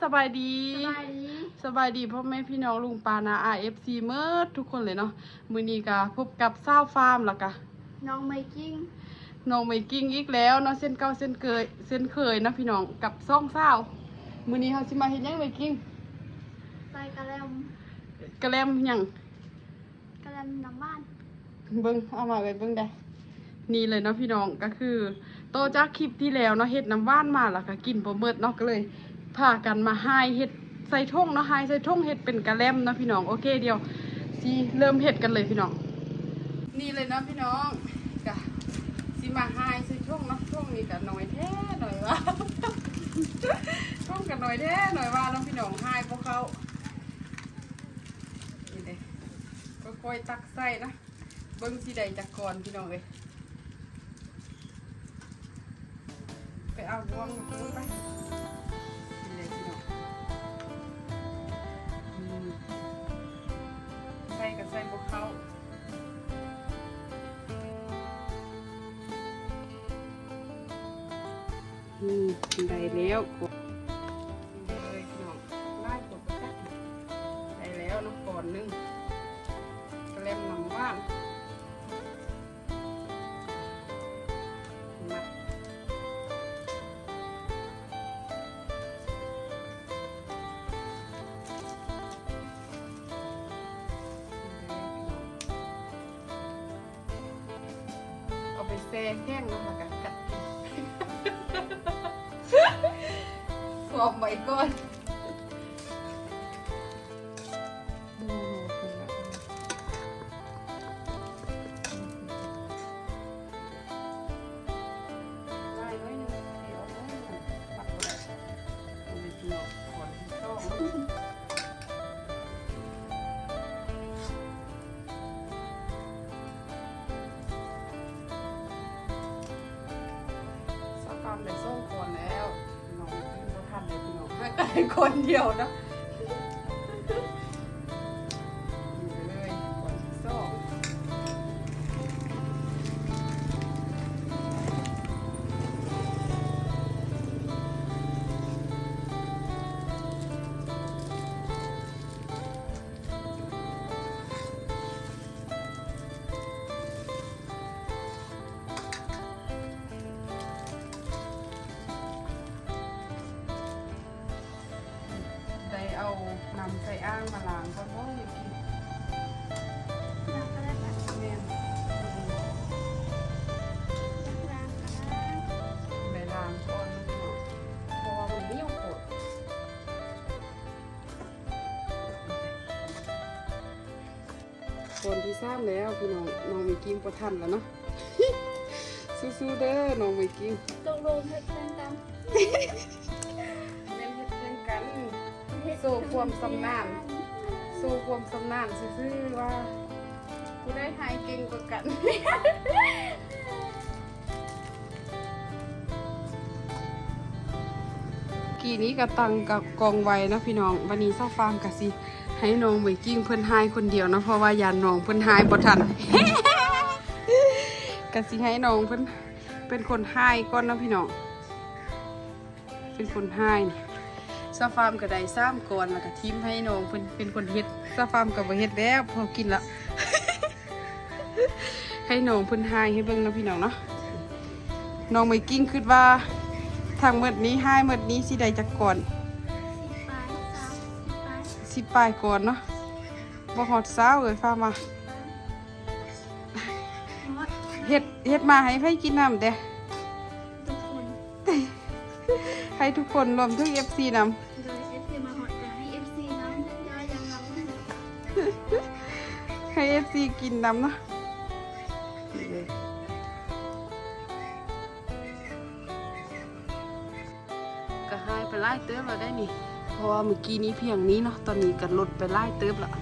สบายดี สบายดีสบายดีพ่อแม่พี่น้องลุงปานา RFC เมื่อทุกคนเลยเนาะมื้อนี้ก็พบกับซ้าวฟาร์มแล้วก็น้องไมกิ้งน้องไมกิ้งอีกแล้วเนาะเส้นเก่าเส้นเคยเส้นเคยนะพี่น้องกับซ่องซ้าวมื้อนี้เฮาสิมาเฮ็ดหยังไมกิ้งใส่กระแลมกระแลมหยังกระแลมน้ำบ้านเบิ่งเอามาไว้เบิ่งได้นี่เลยเนาะพี่น้องก็คือ โตจากคลิปที่แล้วเนาะเฮ็ดน้ำว่านมาแล้วก็กินบ่เมิดเนาะก็เลย พากันมาหายเฮ็ดใส่ท่งเนาะหายใส่ท่งเฮ็ดเป็นกระแลมนะพี่น้องโอเคเดียวสิเริ่มเฮ็ดกันเลยพี่น้อง นี่เลยนะพี่น้องก็สิมาหายใส่ท่งเนาะท่งนี่ก็น้อยแท้หน่อยว่าท่งก็น้อยแท้หน่อยว่าเนาะพี่น้องหายพวกเขานี่เด้ก็ค่อยตักใส่นะเบิ้งสีใดจากก่อนพี่น้องเลยไปเอารวงมาพูดไป อืมได้แล้วกดเลยพี่น้องไล่กดไปจักได้แล้วน้องก่อนหนึงกระเล็มน้ำว่านมาเอาไปแซ่แห้งแล้วมากัดกัด กินส แต่คนเดียวนะ นำใส่อ้างมาล้างก่อนเพราะว่าอยากกินน้ำกระแลมน้ำแม่นล้างกระแลมได้ล้างก่อนเนาะเพราะว่ามันไม่ยอมปวดคนที่ทราบแล้วพี่น้องน้องไม่กินประทันแล้วเนาะ สู้ๆเด้อน้องไม่กินตกลงเฮ็ดเป็นตา ความสำนานสู้ความสำนานซื่อๆว่าผู้ได้หายเก่งกว่ากันกีนี้ก็ตังกับกองไว้นะพี่น้องวันนี้เศร้าฟาร์กะสิให้น้องไวกิ้งเพิ่นหายคนเดียวนะเพราะว่ายานน้องเพิ่นหายบ่ทันกะสิให้น้องเพิ่นเป็นคนหายก่อนนะพี่น้องเป็นคนหายนี่ เศร้าฟาร์มก็ได้ซ้ำก่อนแล้วก็ทีมให้น้องเพิ่นเป็นคนเฮ็ดเศร้าฟาร์มก็บ่เฮ็ดแล้วพอกินละ ให้น้องเพิ่นหายให้เบิ่งนะพี่น้องเนาะน้องไวกิ้งคิดว่าทางเมื่อนี้หายเมื่อนี้สิได้จักก่อนสิปลายก่อนเนาะบ่ฮอดเช้าเลยฟ้ามาเฮ็ดเฮ็ดมาให้ไผกินน้ำเด้ ให้ทุกคนรวมทั้ง FC นำโดยเอฟซีมาหอดกันให้เอฟซีน้ำย่อยยังเราให้ FC กินนำเนาะนี่เลยก็ให้ไปไล่เติบแล้วได้นี่ เพราะว่าเมื่อกี้นี้เพียงนี้เนาะตอนนี้ก็ลดไปไล่เติบล้ว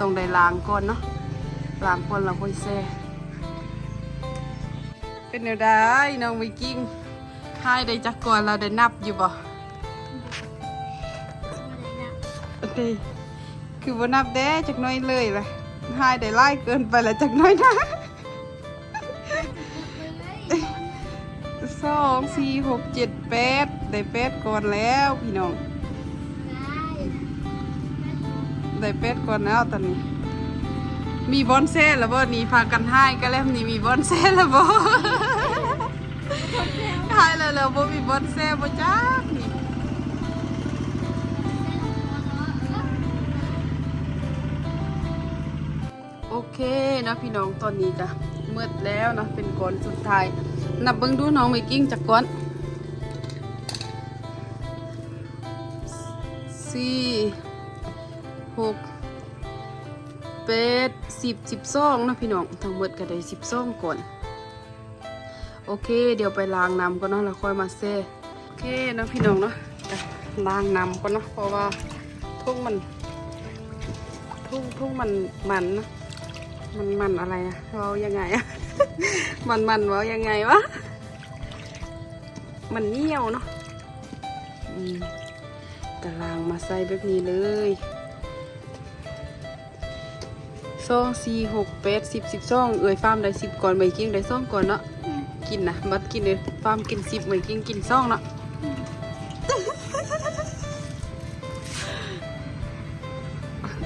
ต้องได้ล้างก่อนเนาะล้างก่อนแล้วค่อยแซ่ เป็นแนวได้น้องวิกิ้งให้ได้จักก่อนเราได้นับอยู่บ่โอเคคือบ่นับแด้จักน้อยเลยล่ะให้ได้ไล่เกินไปล้วจักน้อยนะสสองสี่หกเจ็ดแปดได้แปดก่อนแล้วพี่น้องได้เป็ดก่อนแล้วตอนนี้ มีบอนเซ่แล้วบ่นี่พากันให้ก็แล้วนี่มีบอนเซ่แล้วบ่ ให้แล้วแล้วบ่มีบอนเซ่บ่จักนี่โอเคนะพี่น้องตอนนี้ก็มืดแล้วนะเป็นก่อนสุดท้าย นับเบิ่งดูน้องไม่กิ้งจักก่อนสี่หกเป็ดสิบสิบซองนะพี่น้องทั้งหมดก็ได้สิบซองก่อน โอเค เดี๋ยวไปล้างน้ำก่อนเนาะแล้วค่อยมาเซ่โอเคนะพี่น้องเนาะล้างน้ำก่อนเนาะเพราะว่าทุ่งมัน ทุ่งทุ่งมันมันนะมันมันอะไรอะเว้ายังไงอะมันมันเว้ายังไงวะมันเนียวเนาะอืมกะล้างมาใส่แบบนี้เลยสองสี่หกแปดสิบสิบสองเอ่ยฟาร์มได้สิบก่อนใบกิ้งได้สองก่อนเนาะ กินนะบัดกินเลยฟาร์มกินสิบใบกิ้งกินสองเนาะ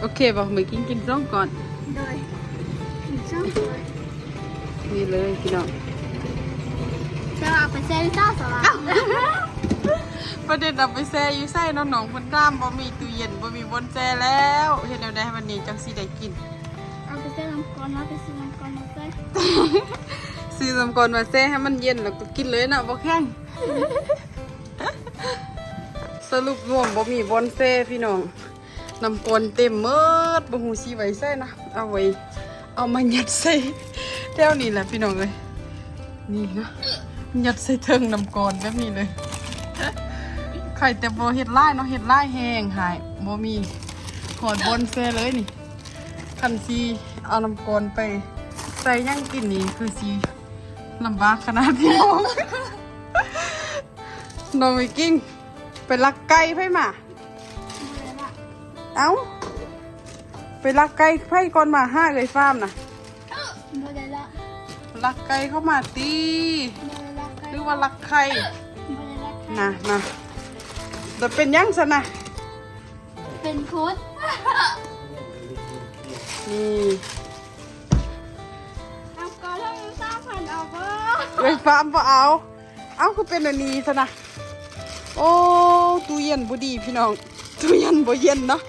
โอเคบอกใบกิ้งกินสองก่อนโดยช่างนี่เลยพี่น้องจะเอาไปเซลิซ่าสวะประเด็นเอาไปแช่อยู่ใส่น้องหนองคนด้ามบ่มีตู้เย็นบ่มีบนแช่แล้วเห็นแนวใดให้มันนี้จังสิได้กินเอาไปเซน้ำก่อนเอาไปเซน้ำก่อนมาเซ ซื้อสำกอนมาแช่ให้มันเย็นแล้วก็กินเลยนะบ่แข็งสรุปรวมบ่มีบอนเซ่พี่น้องน้ำกลนเต็มเมิดบ่ฮู้สิไว้ใส่นะเอาไว้เอามายัดใส่แถวนี้แหละพี่น้องเอ้ยนี่นะยัดใส่เทิงน้ำกลนแบบนี้เลยไข่แต่บ่เฮ็ดลายเนาะเฮ็ดลายแห้งหายบ่มีหอดบอนเซ่เลยนี่คันสิเอาน้ำกลนไปใส่ย่างกินนี่คือสิ ลำบากขนาดพี่น้องน้องวิกิ้งไปลักไก่ไพ่มา เอ้า ไปลักไก่ไพ่ก่อนมาห้าเลยฟาร์มนะโมเดลละลักไก่เข้ามาตีโมเดลละหรือว่าลักไข่โมเดลละนะนะแต่เป็นยังซะนะเป็นโค้ดนี่ เลยฟาร์มบ่เอา เอ้าคือเป็นอันนี้ซะนะ โอ้ตู้เย็นบ่ดีพี่น้องตู้เย็นบ่เย็นเนาะ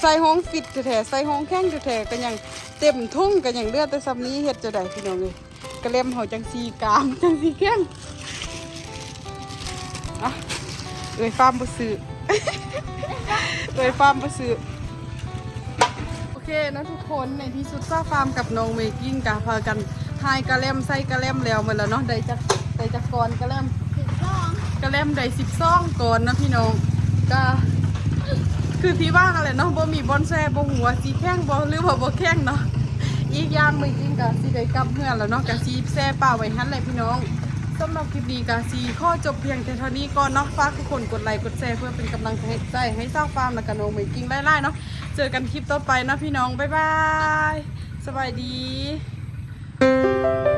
ใส่ห้องฟิตแท้ๆใส่ห้องแข้งแท้ๆก็ยังเต็มทุ่งก็ยังเลือดแต่ซ้ำนี้เฮ็ดจะได้พี่น้องเลยกระเล่มเฮาจังสีกลางจังสีแข้งอะเอ้ยฟาร์มบ่ซื้อเอ้ยฟาร์มบ่ซื้อโอเคนะทุกคนในที่สุดซ่าฟาร์มกับน้องเมกิ้งกาพากัน ทายกระเล่มใส่กระเล่มแล้วหมดแล้วเนาะได้จักได้จักกรกระเล่มสิบสองกระเล่มได้สิบซองก่อนนะพี่น้องก็คือที่ว่างอะไรเนาะบ่มีบอนแซ่บ่หัวสีแข้งบ่หรือว่าบ่แข้งเนาะอีกอย่างไม่จริงก็สิได้กลับเฮือนแล้วเนาะก็สิแซ่ป่าไว้หั่นแหละพี่น้องสำหรับคลิปนี้ก็สิข้อจบเพียงแต่เท่านี้ก่อนเนาะฝากทุกคนกดไลค์กดแชร์เพื่อเป็นกำลังใจให้สร้างฟาร์มและกันน้องไม่จริงไล่ๆเนาะเจอกันคลิปต่อไปนะพี่น้องบ๊ายบายสบายดี Música